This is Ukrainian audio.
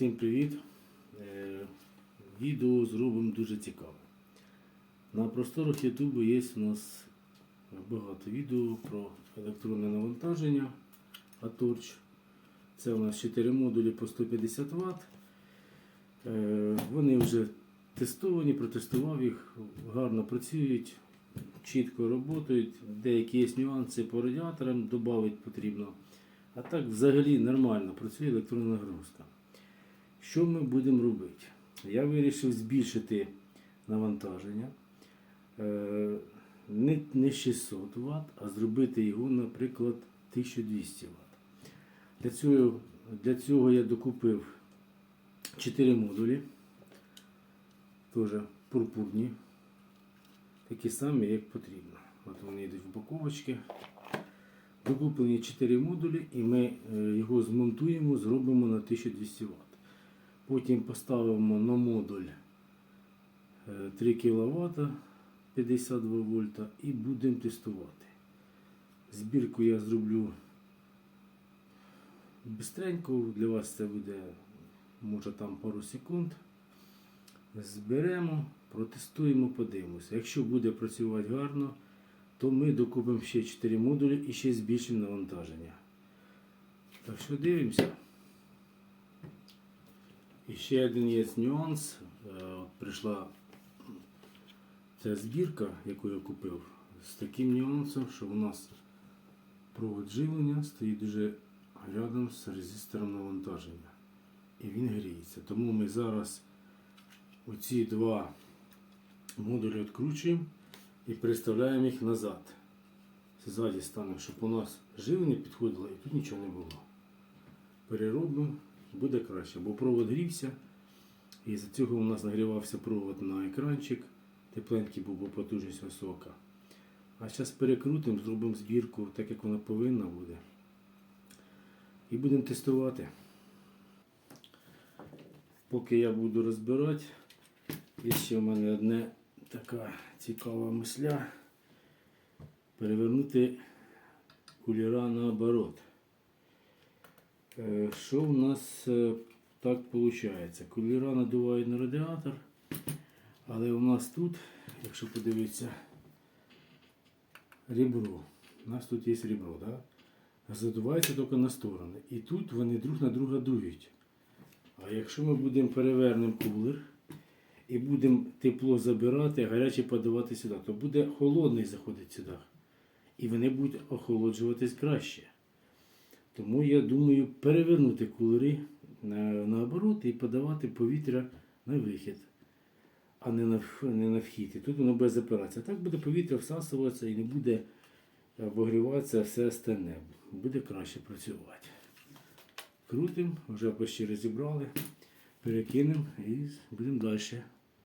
Всім привіт! Е, Відео зробимо дуже цікаве. На просторах Ютубу є у нас багато відео про електронне навантаження Аторч. Це у нас 4 модулі по 150 Вт. Е, Вони вже тестовані, протестував їх, гарно працюють, чітко працюють. Деякі є нюанси по радіаторам, додати потрібно. А так взагалі нормально працює електронна нагрузка. Що ми будемо робити? Я вирішив збільшити навантаження е, не, не 600 Вт, а зробити його, наприклад, 1200 Вт. Для цього, для цього я докупив 4 модулі, теж пурпурні, такі самі, як потрібно. От вони йдуть в упаковочки. Докуплені 4 модулі і ми е, його змонтуємо, зробимо на 1200 Вт. Потім поставимо на модуль е, 3 кВт 52 вольта і будемо тестувати. Збірку я зроблю бистренько, для вас це буде може там пару секунд. Зберемо, протестуємо, подивимося. Якщо буде працювати гарно, то ми докупимо ще 4 модулі і ще збільшимо навантаження. Так що дивимося. Ще один є нюанс. Е, Прийшла ця збірка, яку я купив, з таким нюансом, що у нас провод живлення стоїть дуже рядом з резистором навантаження. І він гріється. Тому ми зараз оці два модулі відкручуємо і переставляємо їх назад. Ззаді стане, щоб у нас живлення підходило і тут нічого не було. Переробимо, буде краще, бо провод грівся. І з цього у нас нагрівався провод на екранчик. Тепленький був, бо потужність висока. А зараз перекрутимо, зробимо збірку так, як вона повинна буде. І будемо тестувати. Поки я буду розбирати, є ще в мене одне така цікава мисля. Перевернути кулера наоборот. Е, Що у нас е, так виходить? Кулера надувають на радіатор, але у нас тут, якщо подивитися, ребро. У нас тут є ребро, да? задувається тільки на сторони. І тут вони друг на друга дують. А якщо ми будемо перевернемо кулер і будемо тепло забирати, а гаряче подавати сюди, то буде холодний заходити сюди. І вони будуть охолоджуватись краще. Тому я думаю перевернути кулери наоборот і подавати повітря на вихід, а не на, не на вхід. І тут воно буде запиратися. Так буде повітря всасуватися і не буде е, обогріватися все остальне. Буде краще працювати. Крутимо, вже почти розібрали, перекинемо і будемо далі